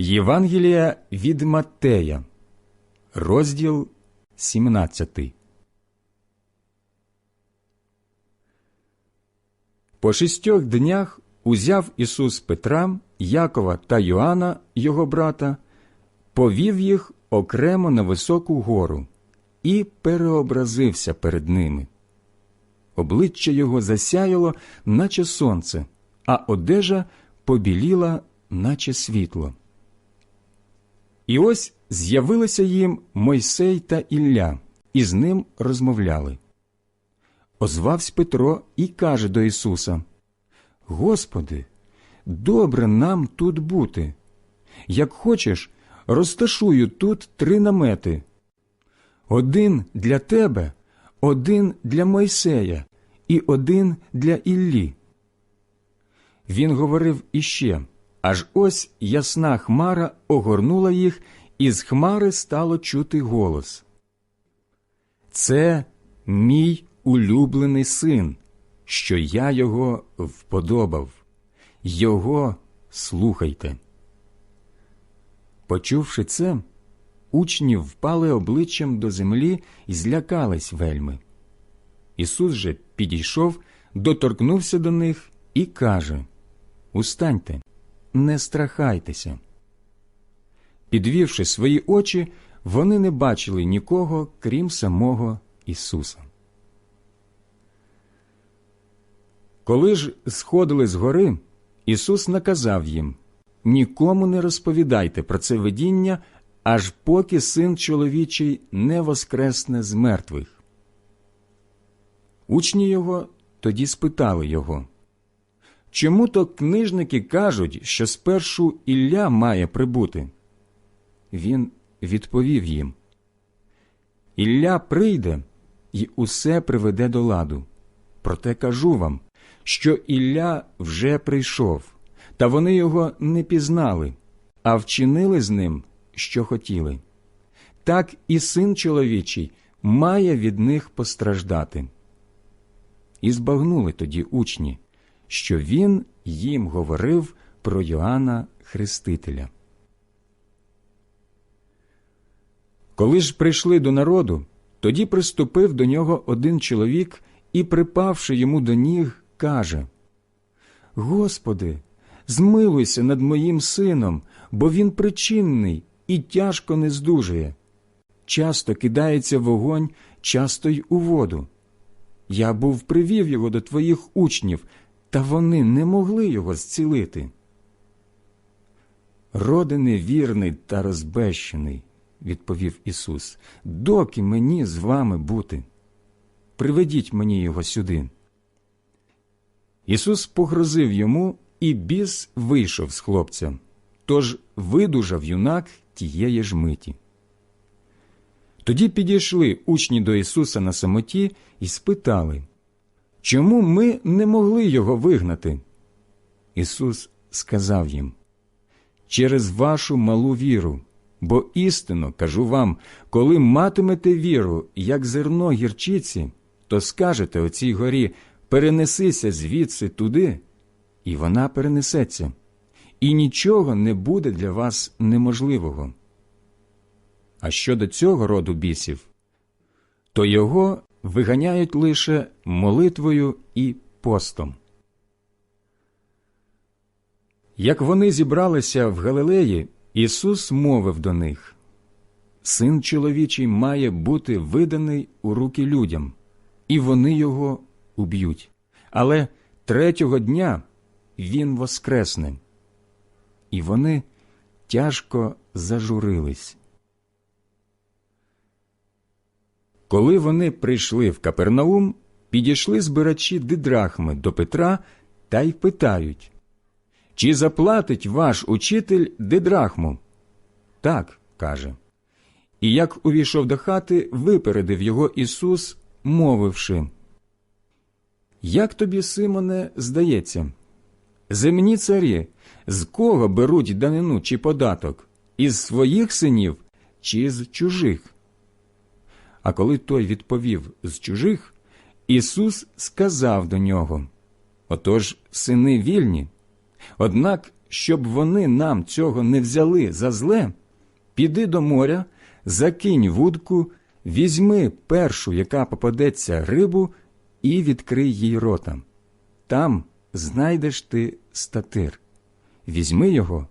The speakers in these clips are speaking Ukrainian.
Євангелія від Маттея, розділ 17. По шістьох днях узяв Ісус Петра, Якова та Йоанна, його брата, повів їх окремо на високу гору і переобразився перед ними. Обличчя його засяяло, наче сонце, а одежа побіліла, наче світло. І ось з'явилися їм Мойсей та Ілля, і з ним розмовляли. Озвався Петро і каже до Ісуса: Господи, добре нам тут бути. Як хочеш, розташую тут три намети: один для тебе, один для Мойсея і один для Іллі. Він говорив іще, аж ось ясна хмара огорнула їх, і з хмари стало чути голос. Це мій улюблений син, що я його вподобав. Його слухайте. Почувши це, учні впали обличчям до землі і злякались вельми. Ісус же підійшов, доторкнувся до них і каже Устаньте, не страхайтеся. Підвівши свої очі, вони не бачили нікого, крім самого Ісуса. Коли ж сходили з гори, Ісус наказав їм Нікому не розповідайте про це видіння, аж поки син чоловічий не воскресне з мертвих. Учні його тоді спитали його Чому то книжники кажуть, що спершу Ілля має прибути? Він відповів їм Ілля прийде і усе приведе до ладу. Проте кажу вам, що Ілля вже прийшов, та вони його не пізнали, а вчинили з ним, що хотіли. Так і син чоловічий має від них постраждати. І збагнули тоді учні, що він їм говорив про Йоанна Хрестителя. Коли ж прийшли до народу, тоді приступив до нього один чоловік і, припавши йому до ніг, каже Господи, змилуйся над моїм сином, бо він причинний і тяжко не здужує. Часто кидається вогонь, часто й у воду. Я був привів його до твоїх учнів, та вони не могли його зцілити. Роди невірний та розбещений, відповів Ісус, доки мені з вами бути. Приведіть мені його сюди. Ісус погрозив йому, і біс вийшов з хлопця, тож видужав юнак тієї ж миті. Тоді підійшли учні до Ісуса на самоті і спитали, чому ми не могли його вигнати? Ісус сказав їм через вашу малу віру, бо істинно кажу вам, коли матимете віру, як зерно гірчиці, то скажете оцій горі перенесися звідси туди, і вона перенесеться, і нічого не буде для вас неможливого. А щодо цього роду бісів, то його виганяють лише молитвою і постом. Як вони зібралися в Галилеї, Ісус мовив до них Син чоловічий має бути виданий у руки людям, і вони його уб'ють. Але третього дня Він воскресне. І вони тяжко зажурились. Коли вони прийшли в Капернаум, підійшли збирачі дидрахми до Петра та й питають Чи заплатить ваш учитель дидрахму? Так, каже. І як увійшов до хати, випередив його Ісус, мовивши Як тобі, Симоне, здається? Земні царі, з кого беруть данину чи податок? Із своїх синів чи з чужих? А коли той відповів з чужих, Ісус сказав до нього Отож, сини вільні. Однак щоб вони нам цього не взяли за зле, піди до моря, закинь вудку, візьми першу, яка попадеться рибу, і відкрий їй рота. Там знайдеш ти статир. Візьми його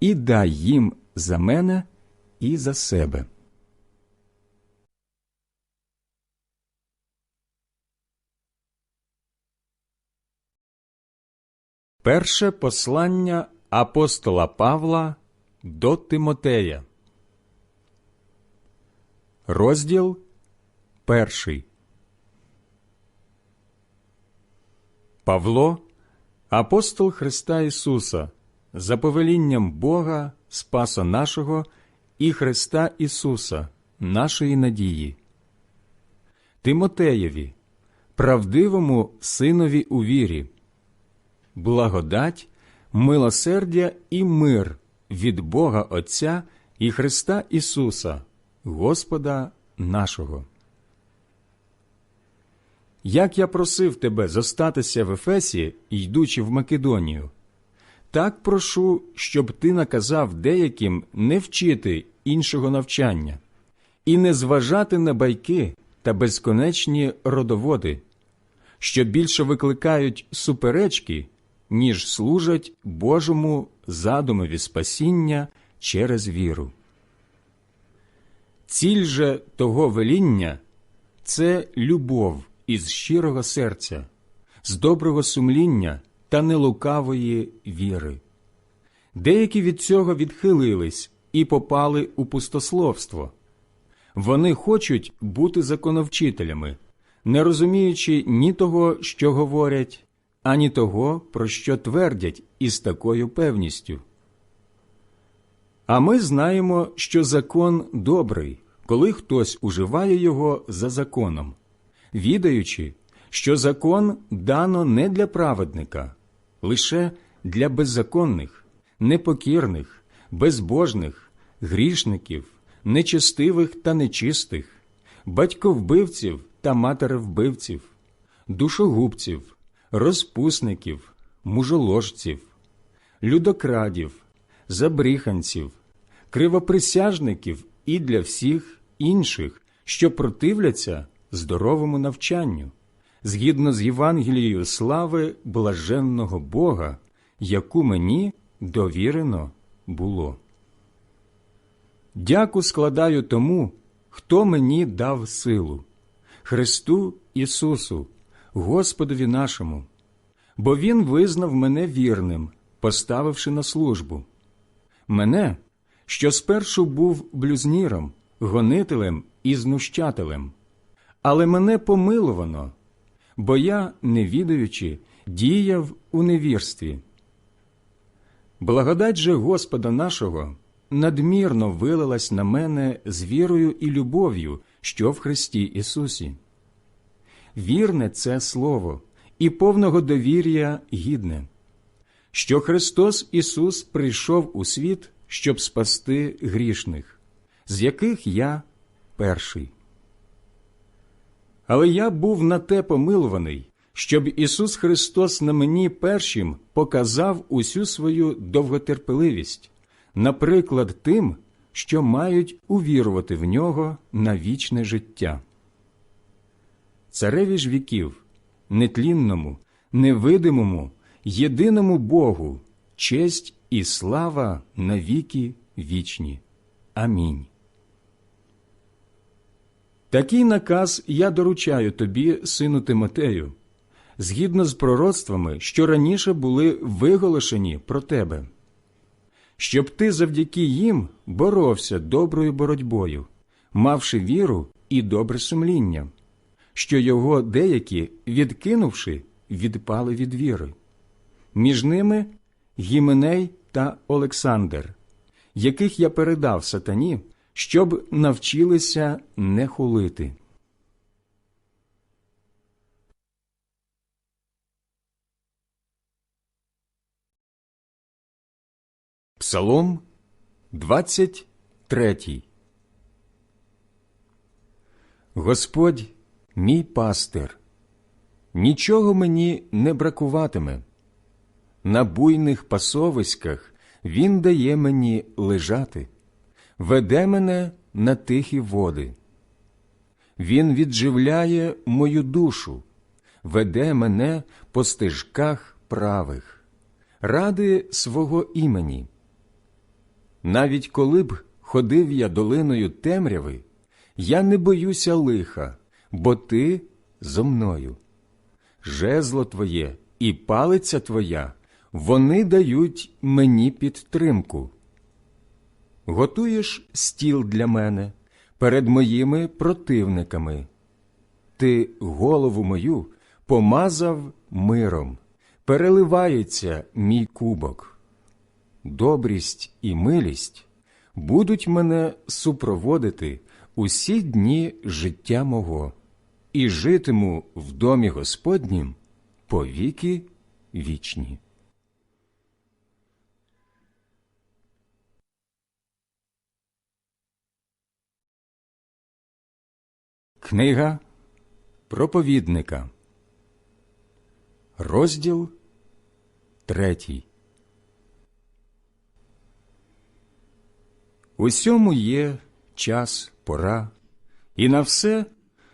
і дай їм за мене і за себе. Перше послання апостола Павла до Тимотея. Розділ перший. Павло, апостол Христа Ісуса, за повелінням Бога, Спаса нашого і Христа Ісуса, нашої надії. Тимотеєві, правдивому синові у вірі благодать, милосердя і мир від Бога Отця і Христа Ісуса, Господа нашого. Як я просив тебе зостатися в Ефесі, йдучи в Македонію, так прошу, щоб ти наказав деяким не вчити іншого навчання і не зважати на байки та безконечні родоводи, що більше викликають суперечки ніж служать Божому задумові спасіння через віру. Ціль же того веління це любов із щирого серця, з доброго сумління та нелукавої віри. Деякі від цього відхилились і попали у пустословство. Вони хочуть бути законовчителями, не розуміючи ні того, що говорять, ані того, про що твердять із такою певністю. А ми знаємо, що закон добрий, коли хтось уживає його за законом, відаючи, що закон дано не для праведника, лише для беззаконних, непокірних, безбожних, грішників, нечестивих та нечистих, батьковбивців та матеревбивців, душогубців розпусників, мужоложців, людокрадів, забріханців, кривоприсяжників і для всіх інших, що противляться здоровому навчанню, згідно з Євангелією слави блаженного Бога, яку мені довірено було. Дяку складаю тому, хто мені дав силу, Христу Ісусу. Господові нашому, бо Він визнав мене вірним, поставивши на службу. Мене, що спершу був блюзніром, гонителем і знущателем, але мене помиловано, бо я, не відаючи, діяв у невірстві. Благодать же Господа нашого надмірно вилилась на мене з вірою і любов'ю, що в Христі Ісусі вірне це слово і повного довір'я гідне, що Христос Ісус прийшов у світ, щоб спасти грішних, з яких я перший. Але я був на те помилуваний, щоб Ісус Христос на мені першим показав усю свою довготерпеливість, наприклад, тим, що мають увірувати в нього на вічне життя цареві ж віків, нетлінному, невидимому, єдиному Богу, честь і слава на віки вічні. Амінь. Такий наказ я доручаю тобі, сину Тимотею, згідно з пророцтвами, що раніше були виголошені про тебе, щоб ти завдяки їм боровся доброю боротьбою, мавши віру і добре сумління що його деякі, відкинувши, відпали від віри. Між ними Гіменей та Олександр, яких я передав сатані, щоб навчилися не хулити. Псалом 23 Господь мій пастир, нічого мені не бракуватиме. на буйних пасовиськах він дає мені лежати, веде мене на тихі води. Він відживляє мою душу, веде мене по стежках правих, ради свого імені. Навіть коли б ходив я долиною темряви, я не боюся лиха, бо ти зо мною. Жезло твоє і палиця твоя, вони дають мені підтримку. Готуєш стіл для мене перед моїми противниками. Ти голову мою помазав миром, переливається мій кубок. Добрість і милість будуть мене супроводити усі дні життя мого, і житиму в домі Господнім повіки вічні. Книга проповідника, розділ третій. Усьому є час, пора, і на все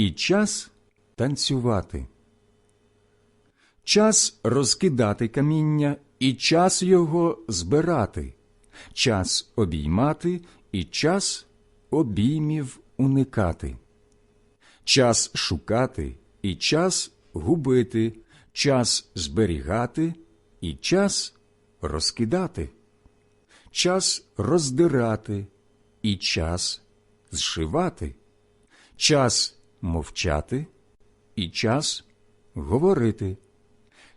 і час танцювати, час розкидати каміння і час його збирати, час обіймати і час обіймів уникати, час шукати і час губити, час зберігати і час розкидати. Час роздирати і час зшивати, час мовчати і час говорити,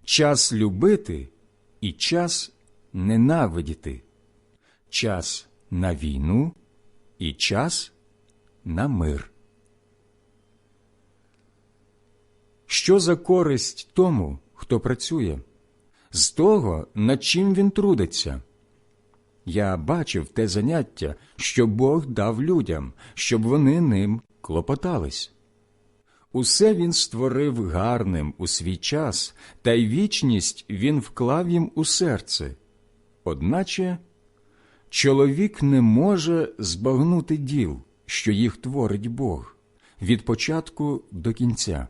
час любити і час ненавидіти, час на війну і час на мир. Що за користь тому, хто працює, з того, над чим він трудиться? Я бачив те заняття, що Бог дав людям, щоб вони ним клопотались. Усе він створив гарним у свій час, та й вічність він вклав їм у серце. Одначе чоловік не може збагнути діл, що їх творить Бог, від початку до кінця.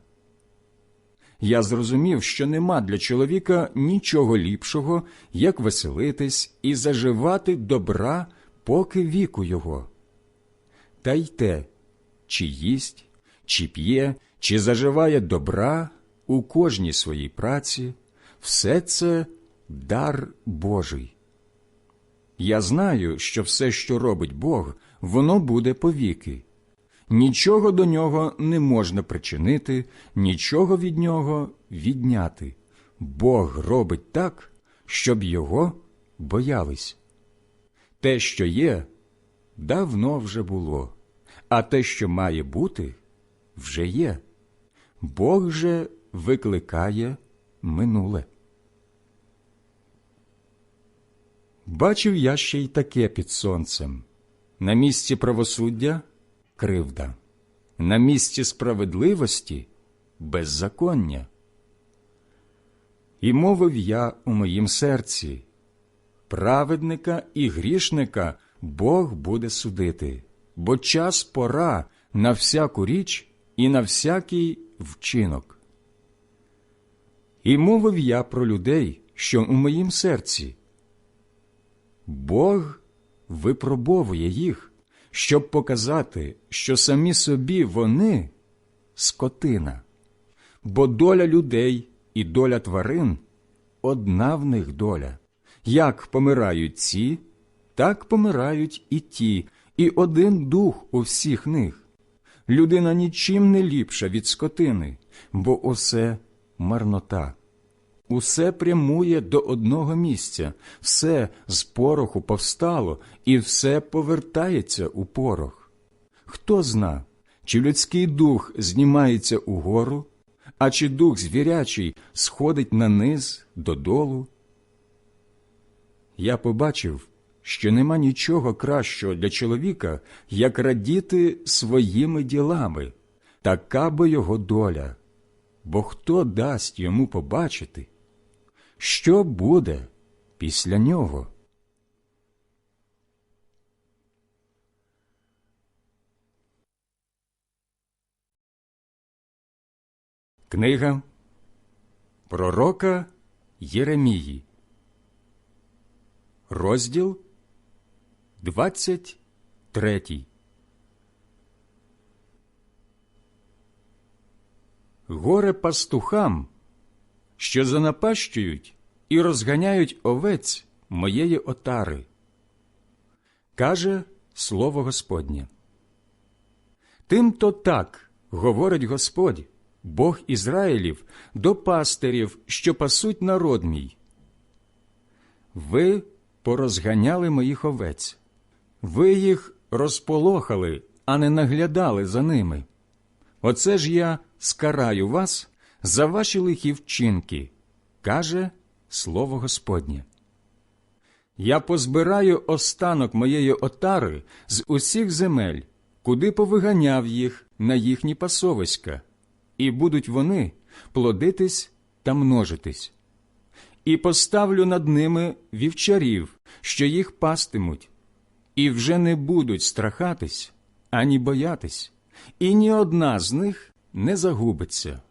Я зрозумів, що нема для чоловіка нічого ліпшого, як веселитись і заживати добра, поки віку його. Та й те, чи їсть, чи п'є, чи заживає добра у кожній своїй праці, все це дар Божий. Я знаю, що все, що робить Бог, воно буде повіки. Нічого до нього не можна причинити, нічого від нього відняти. Бог робить так, щоб його боялись. Те, що є, давно вже було, а те, що має бути, вже є. Бог же викликає минуле. Бачив я ще й таке під сонцем. На місці правосуддя кривда, на місці справедливості беззаконня. І мовив я у моїм серці праведника і грішника Бог буде судити, бо час пора на всяку річ і на всякий вчинок. І мовив я про людей, що у моїм серці. Бог випробовує їх, щоб показати, що самі собі вони скотина, бо доля людей і доля тварин одна в них доля. Як помирають ці, так помирають і ті, і один дух у всіх них. Людина нічим не ліпша від скотини, бо усе марнота. Усе прямує до одного місця, все з пороху повстало, і все повертається у порох. Хто зна, чи людський дух знімається угору, а чи дух звірячий сходить на низ додолу? Я побачив, що нема нічого кращого для чоловіка, як радіти своїми ділами, така би його доля. Бо хто дасть йому побачити, що буде після нього? Книга Пророка Єремії, розділ 23 Горе пастухам, що занапащують і розганяють овець моєї отари. Каже слово Господнє. Тим то так говорить Господь, Бог Ізраїлів, до пастирів, що пасуть народ мій. Ви порозганяли моїх овець, ви їх розполохали, а не наглядали за ними. Оце ж я скараю вас за ваші лихі вчинки, каже слово Господнє. Я позбираю останок моєї отари з усіх земель, куди повиганяв їх на їхні пасовиська, і будуть вони плодитись та множитись. І поставлю над ними вівчарів, що їх пастимуть, і вже не будуть страхатись ані боятись, і ні одна з них не загубиться,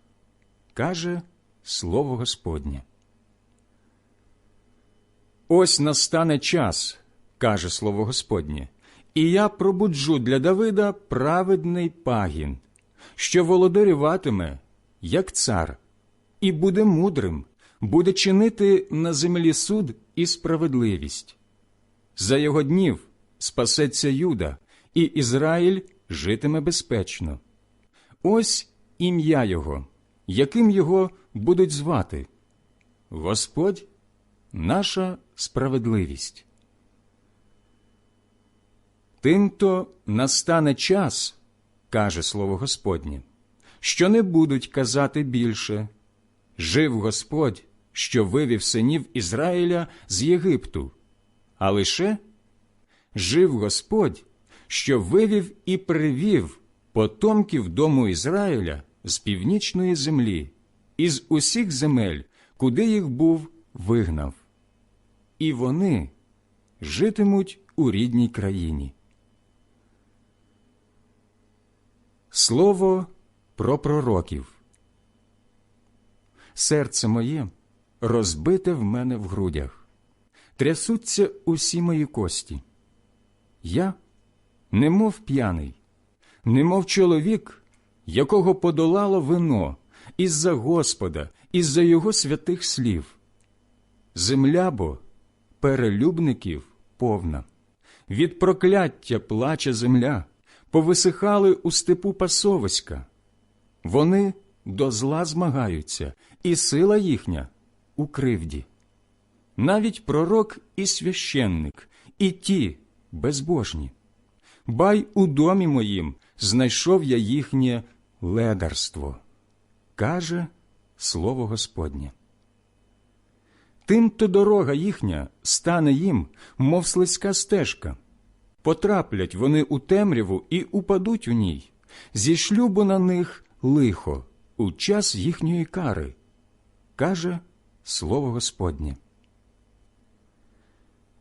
каже слово Господнє. Ось настане час, каже слово Господнє, і я пробуджу для Давида праведний пагін, що володарюватиме, як цар, і буде мудрим, буде чинити на землі суд і справедливість. За його днів спасеться Юда, і Ізраїль житиме безпечно. Ось ім'я його, яким його будуть звати Господь наша справедливість. Тимто настане час, каже слово Господнє, що не будуть казати більше Жив Господь, що вивів синів Ізраїля з Єгипту, а лише жив Господь, що вивів і привів потомків дому Ізраїля з північної землі, із усіх земель, куди їх був вигнав. І вони житимуть у рідній країні. Слово про пророків. Серце моє розбите в мене в грудях, трясуться усі мої кості. Я, немов п'яний, немов чоловік, якого подолало вино із-за Господа, із-за його святих слів. Земля бо перелюбників повна, від прокляття плаче земля, повисихали у степу пасовиська. Вони до зла змагаються, і сила їхня у кривді. Навіть пророк і священник, і ті безбожні. Бай у домі моїм знайшов я їхнє ледарство, каже слово Господнє. Тим-то дорога їхня стане їм, мов слизька стежка. Потраплять вони у темряву і упадуть у ній, зі шлюбу на них лихо у час їхньої кари, каже слово Господнє.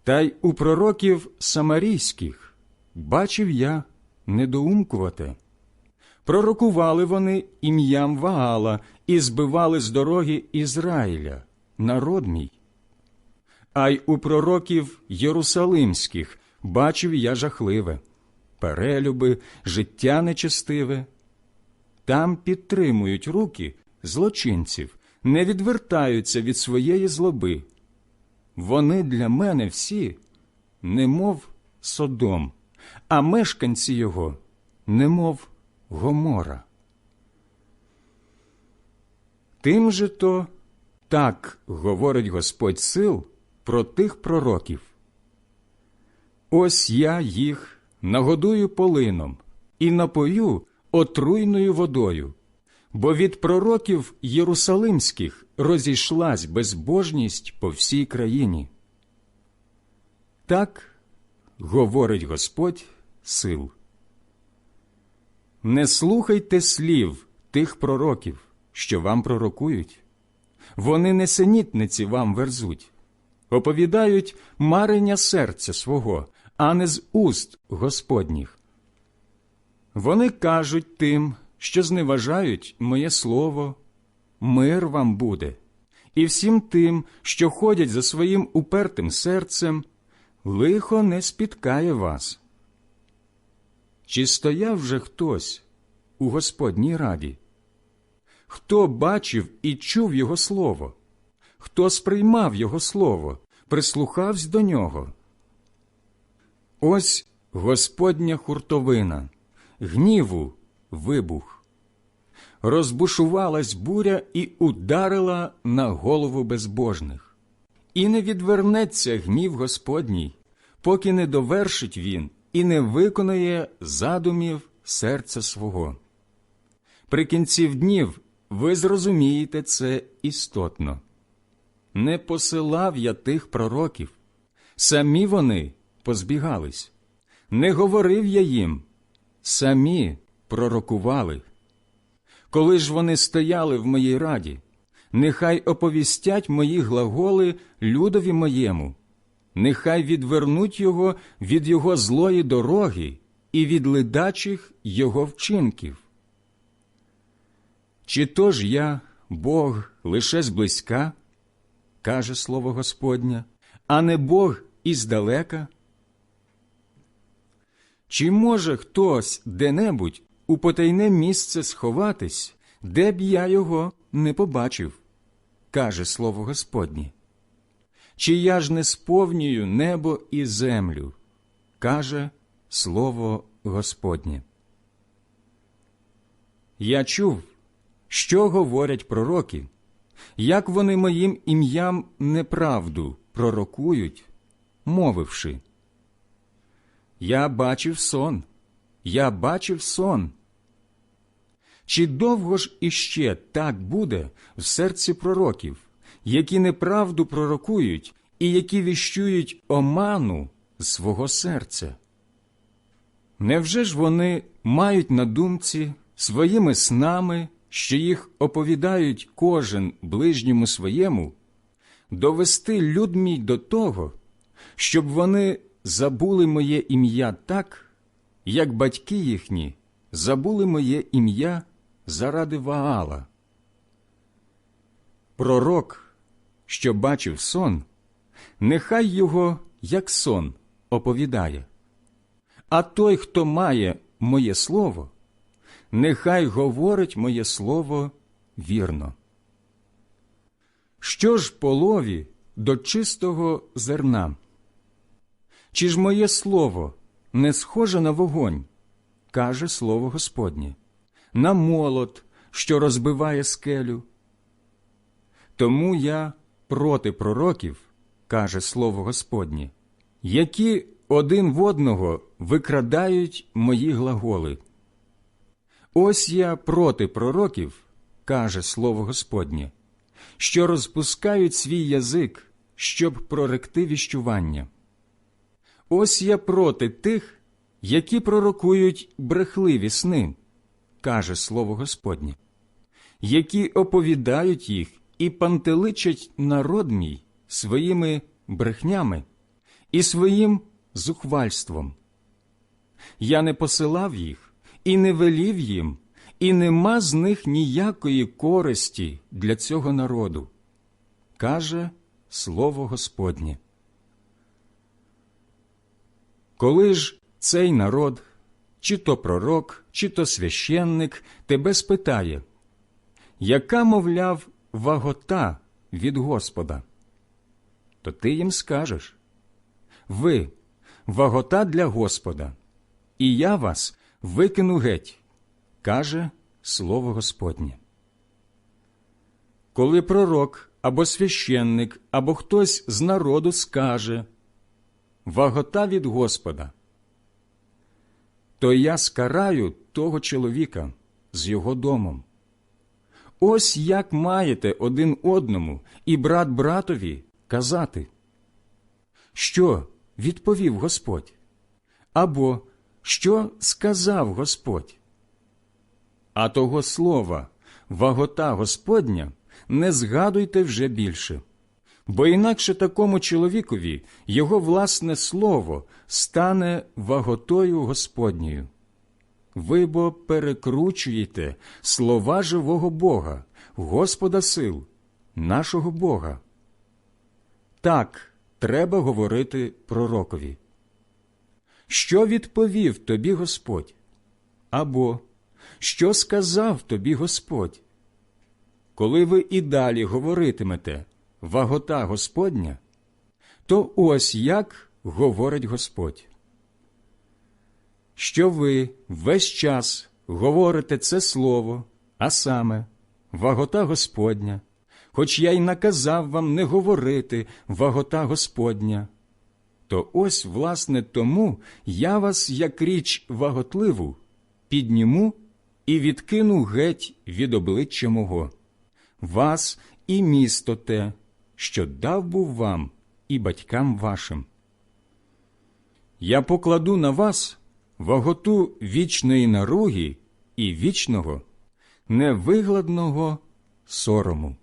Та й у пророків самарійських бачив я недоумкувати. Пророкували вони ім'ям Ваала і збивали з дороги Ізраїля, народ мій. А й у пророків Єрусалимських бачив я жахливе, перелюби, життя нечестиве. Там підтримують руки злочинців, не відвертаються від своєї злоби. Вони для мене всі, немов содом, а мешканці його, немов Гомора. Тим же то Так говорить Господь сил про тих пророків. Ось я їх нагодую полином і напою отруйною водою, бо від пророків єрусалимських розійшлась безбожність по всій країні. Так говорить Господь сил. Не слухайте слів тих пророків, що вам пророкують. Вони несенітниці вам верзуть, оповідають марення серця свого, а не з уст Господніх. Вони кажуть тим, що зневажають моє слово, мир вам буде, і всім тим, що ходять за своїм упертим серцем, лихо не спіткає вас. Чи стояв вже хтось у Господній раді? Хто бачив і чув Його слово? Хто сприймав Його слово, прислухався до нього? Ось Господня хуртовина, гніву вибух. Розбушувалась буря і ударила на голову безбожних. І не відвернеться гнів Господній, поки не довершить він і не виконає задумів серця свого. При кінці днів ви зрозумієте це істотно. Не посилав я тих пророків, самі вони позбігались, не говорив я їм, самі пророкували. Коли ж вони стояли в моїй раді, нехай оповістять мої глаголи людові моєму, нехай відвернуть його від його злої дороги і від ледачих його вчинків. Чи то ж я, Бог, лише зблизька, каже слово Господнє, а не Бог іздалека? Чи може хтось де-небудь у потайне місце сховатись, де б я його не побачив, каже слово Господнє. Чи я ж не сповнюю небо і землю, каже слово Господнє. Я чув, що говорять пророки, як вони моїм ім'ям неправду пророкують, мовивши. Я бачив сон, я бачив сон. Чи довго ж іще так буде в серці пророків, які неправду пророкують і які віщують оману свого серця? Невже ж вони мають на думці своїми снами, що їх оповідають кожен ближньому своєму, довести люд мій до того, щоб вони забули моє ім'я так, як батьки їхні забули моє ім'я заради Ваала? Пророк, що бачив сон, нехай його, як сон, оповідає. А той, хто має моє слово, нехай говорить моє слово вірно. Що ж полові до чистого зерна? Чи ж моє слово не схоже на вогонь, каже слово Господнє, на молот, що розбиває скелю? Тому я проти пророків, каже слово Господнє, які один в одного викрадають мої глаголи. Ось я проти пророків, каже слово Господнє, що розпускають свій язик, щоб проректи віщування. Ось я проти тих, які пророкують брехливі сни, каже слово Господнє, які оповідають їх і пантеличать народ мій своїми брехнями і своїм зухвальством. Я не посилав їх і не велів їм, і нема з них ніякої користі для цього народу, каже слово Господнє. Коли ж цей народ, чи то пророк, чи то священник тебе спитає, яка, мовляв, вагота від Господа, то ти їм скажеш ви вагота для Господа, і я вас викину геть, каже слово Господнє. Коли пророк або священник, або хтось з народу скаже Вагота від Господа, то я скараю того чоловіка з його домом. Ось як маєте один одному і брат братові казати. Що відповів Господь? Або що сказав Господь? А того слова, вагота Господня, не згадуйте вже більше, бо інакше такому чоловікові його власне слово стане ваготою Господньою. Ви бо перекручуєте слова живого Бога, Господа сил, нашого Бога. Так треба говорити пророкові. Що відповів тобі Господь? Або що сказав тобі Господь? Коли ви і далі говоритимете вагота Господня, то ось як говорить Господь. Що ви весь час говорите це слово, а саме вагота Господня, хоч я й наказав вам не говорити вагота Господня, то ось, власне, тому я вас, як річ ваготливу, підніму і відкину геть від обличчя мого, вас і місто те, що дав був вам і батькам вашим. Я покладу на вас ваготу вічної наруги і вічного, невигладного сорому.